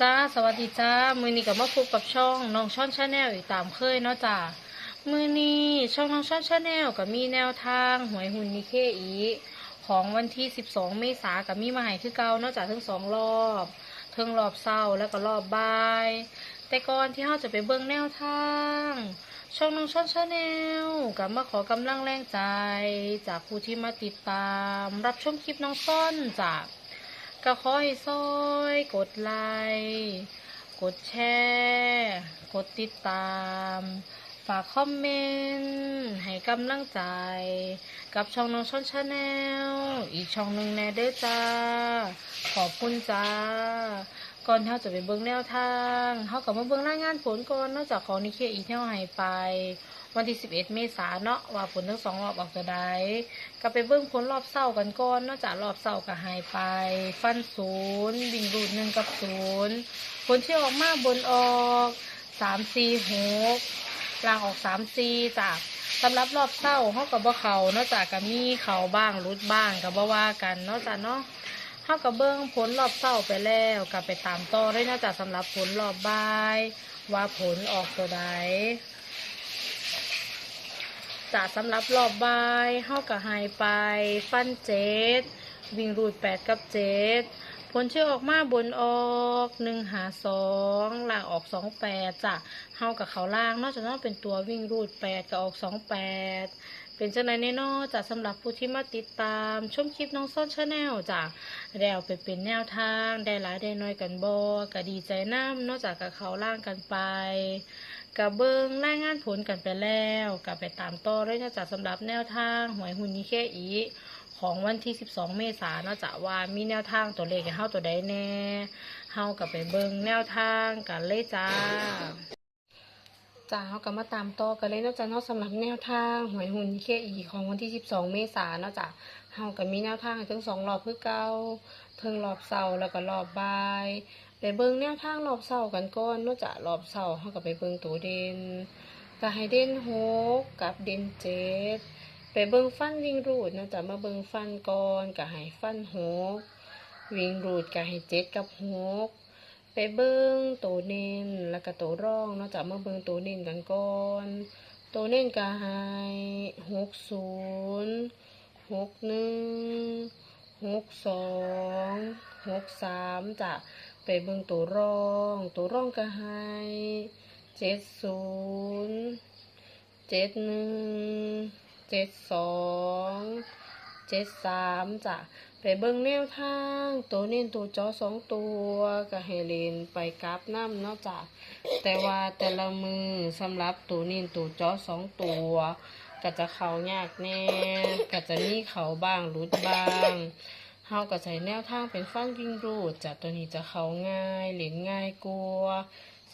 จ้าสวัสดีจ้ามือนี้กับมาพบกับช่องน้องช่อนชาแนลอีกตามเคยเนาะจ้ามือนี้ช่องน้องช่อนชาแนลกับมีแนวทางหวยหุ่นนิเคอีของวันที่ 12 เมษากับมีมาให้คือเก่าเนาะจ้าทั้งสองรอบเทิงรอบเศร้าแล้วก็รอบบ่าย แต่ก่อนที่เราจะไปเบิ่งแนวทาง ช่องน้องช่อนชาแนลกับมาขอกำลังแรงใจ จากผู้ที่มาติดตาม รับชมคลิปน้องซ่อนจาก ก็ขอให้ซอยกดไลค์กดแชร์กดติดตาม ฝากคอมเมนต์ให้กำลังใจ กับช่องน้องชอนชาแนลอีกช่องหนึ่งแน่เด้อจ้า ขอบคุณจ้า ก่อนเขาจะไปเบิ่งแนวทางเขากับมาเบิ่งรายงานผลก่อนนอกจากของนิเคอีเที่ยวให้ไป วันที่ 11 เมษายนเนาะว่าผลทั้งสองรอบออกจะได้ก็ไปเบิ่งผลรอบเศร้ากันก่อนนอกจากรอบเศร้าก็หายไป ฟันศูนย์วิ่งรูดหนึ่งกับศูนย์ผลที่ออกมาบนออกสามสี่หกลางออกสามสี่จ้ะสำหรับรอบเศร้าเขากับบ่เขานอกจากก็มีเขาบ้างรุดบ้างกับบ่ว่ากันนาะจ้ะเนาะเท่ากับเบิ้งผลรอบเศร้าไปแล้วกลับไปตามต่อได้วยนะจ๊ะสำหรับผลรอบบ่าย ว่าผลออกตัวใด จ้ะสำหรับรอบบ่ายเท่ากับไฮไป ฟันเจ็ดวิ่งรูดแปดกับเจ็ดผลที่อออกมาบนออกหนึ่งหาสองล่างออกสองแปดจ้ะเท่ากับเขาล่างนอกจากนั้นเป็นตัววิ่งรูดแปดก็ออกสองแปดเป็นจังไดแน่นอนจ้ะสำหรับผู้ที่มาติดตามชมคลิปน้องซ่อนชาแนลจ้ะได้เอาไปเป็นแนวทางได้หลายได้น้อยกันบอก็ดีใจน้ำนอกจากกับเขาล่างกันไป กับเบิงรายงานผลกันไปแล้วกับไปตามต่อเลยนะจ๊ะสำหรับแนวทางหวยหุ่นนี้แค่อีของวันที่ 12 เมษายนะจ๊ะว่ามีแนวทางตัวเลขให้เฮาตัวใดแน่เฮากับไปเบิงแนวทางกันเลยจ้าจ้าเขาก็มาตามต่อกันเลยนาะจ้ะเนาะสำหรับแนวทางหวยหุ่นเคอีของวันที่ 12 เมษายนนาะจ้ะเฮาก็มีแนวทางถึงสองรอบคือเก่าเทิงรอบเสาร์แล้วก็รอบบ่าย ไปเบิ่งแนวทางรอบเสาร์กันก่อนนาะจ้ะรอบเสาร์เฮาก็ไปเบิ่งตัวเด่นก็ให้เด่นหกกับเด่นเจ็ดไปเบิ่งฟันวิ่งรูดนาะจ้ะมาเบิ่งฟันก่อนก็ให้ฟันหกวิ่งรูดก็ให้เจ็ดกับหกไปเบิ้งตัวเน้นแล้วก็ตัวร่องนอกจากมาเบิ้งตัวเน้นกันก่อนตัวเน้นก็ให้หกศูนย์หกหนึ่งหกสองหกสามจะ ไปเบิ้งตัวร่อง ตัวร่องก็ให้เจ็ดศูนย์เจ็ดหนึ่งเจ็ดสองเจ็ดสามจ้ะไปเบิ่งแนวทาง ตัวเน้นตัวจอสองตัวก็ให้เลนไปกราฟน้ำเนอกจากแต่ว่าแต่ละมือสำหรับตัวเน้นตัวจอสองตัวก็จะเขายากแน่ก็จะมีเขาบ้างรุดบ้าง เฮาก็ใช้แนวทางเป็นฟันวิ่งรูดจากตัวนี้จะเขาง่ายเล่นง่ายกลัว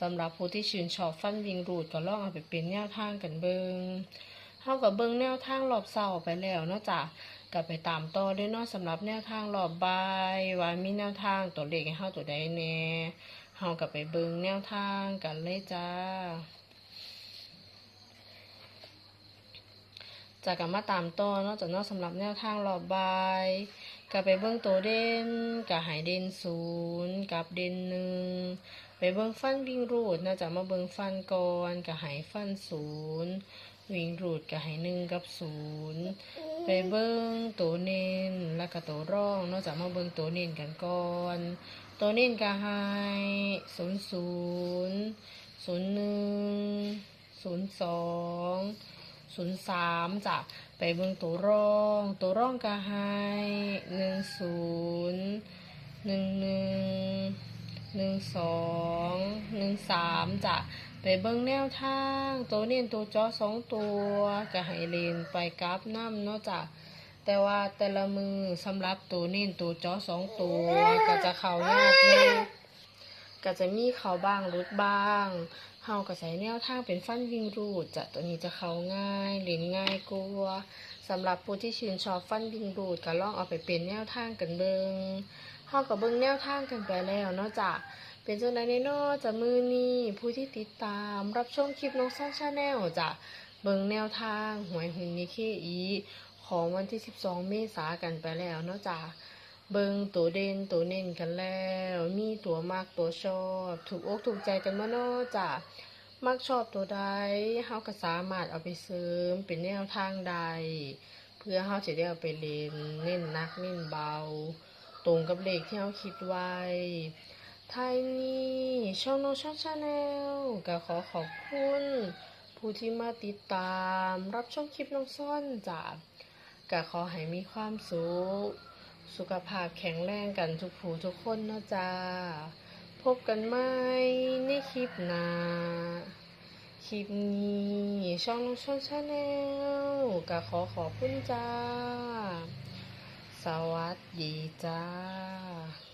สำหรับผู้ที่ชื่นชอบฟันวิ่งรูดก็ลองเอาไปเป็นแนวทางกันเบิงเฮากับเบิงแนวทางรอบเสาไปแล้วเนาะจ้ะก็ไปตามต่อด้วยเนาะสำหรับแนวทางรอบบ่ายว่ามีแนวทางตัวเลขให้เฮาตัวใดแน่เฮาก็ไปเบิ่งแนวทางกันเลยจ้าจากกันมาตามต่อเนาะจากนาะสำหรับแนวทางรอบบาย ก็ไปเบิ่งตัวเด่นก็หายเด่นศูนย์กับเด่นหนึ่งไปเบิ่งฟันวิ่งรูดนาะจากมาเบิ่งฟันก่อนก็หายฟันศูนย์วิ่งรูดก็หายหนึ่งกับศูนย์ไปเบิ้งตัวเน้นแล้วก็ตัวร่องนอกจากมาเบิ้งตัวเน้นกันก่อนตัวเน้นก็ให้ศูนย์ศูนย์ศูนย์หนึ่งศูนย์สอง ศูนย์สามจ้ะไปเบิ้งตัวร่อง ตัวร่องก็ให้หนึ่งศูนย์หนึ่งหนึ่งหนึ่งสองหนึ่งสามจ้ะไปเบิ่งแนวทาง ตัวเน้นตัวจอสองตัวก็ให้เลนไปกราฟน้ำเนาะจ้ะแต่ว่าแต่ละมือสำหรับตัวเน้นตัวจอสองตัวก็จะเข้ายากแน่ ก็จะมีเขาบ้างรุดบ้างเฮาก็ใช้แนวทางเป็นฟันวิ่งรูดจ้ะตัวนี้จะเขาง่ายเล่นง่ายกลัวสำหรับผู้ที่ชื่นชอบฟันวิ่งรูดก็ลองเอาไปเป็นแนวทางกันเบิงเฮาก็เบิงแนวทางกันไปแล้วเนาะจ้ะเป็นจังไดแน่นอจะมือนี้ผู้ที่ติดตามรับชมคลิปน้องซ่อนชาแนลจะเบิงแนวทางหวยหุ่นนิเคอีของวันที่ 12 เมษากันไปแล้วเนาะจ้ะ เบิงตัวเด่นตัวเน้นกันแล้ว มีตัวมากตัวชอบ ถูกอกถูกใจกันมาเนาะจ้ะมักชอบตัวใดเฮาก็สามารถเอาไปเสริมเป็นแนวทางใด เพื่อเฮาจะได้เอาไปเล่นเน้นนักเน้นเบา ตรงกับเลขที่เฮาคิดไว้ท้ายนี้ช่องน้องช่องชาแนลก็ขอขอบคุณ ผู้ที่มาติดตาม รับชมคลิปน้องซ่อนจ้ะก็ขอให้มีความสุข สุขภาพแข็งแรงกันทุกผู้ทุกคนเนาะจ้า พบกันไหมในคลิปหน้าคลิปนี้ช่องน้องช่องชาแนลก็ขอขอบคุณจ้า สวัสดีจ้า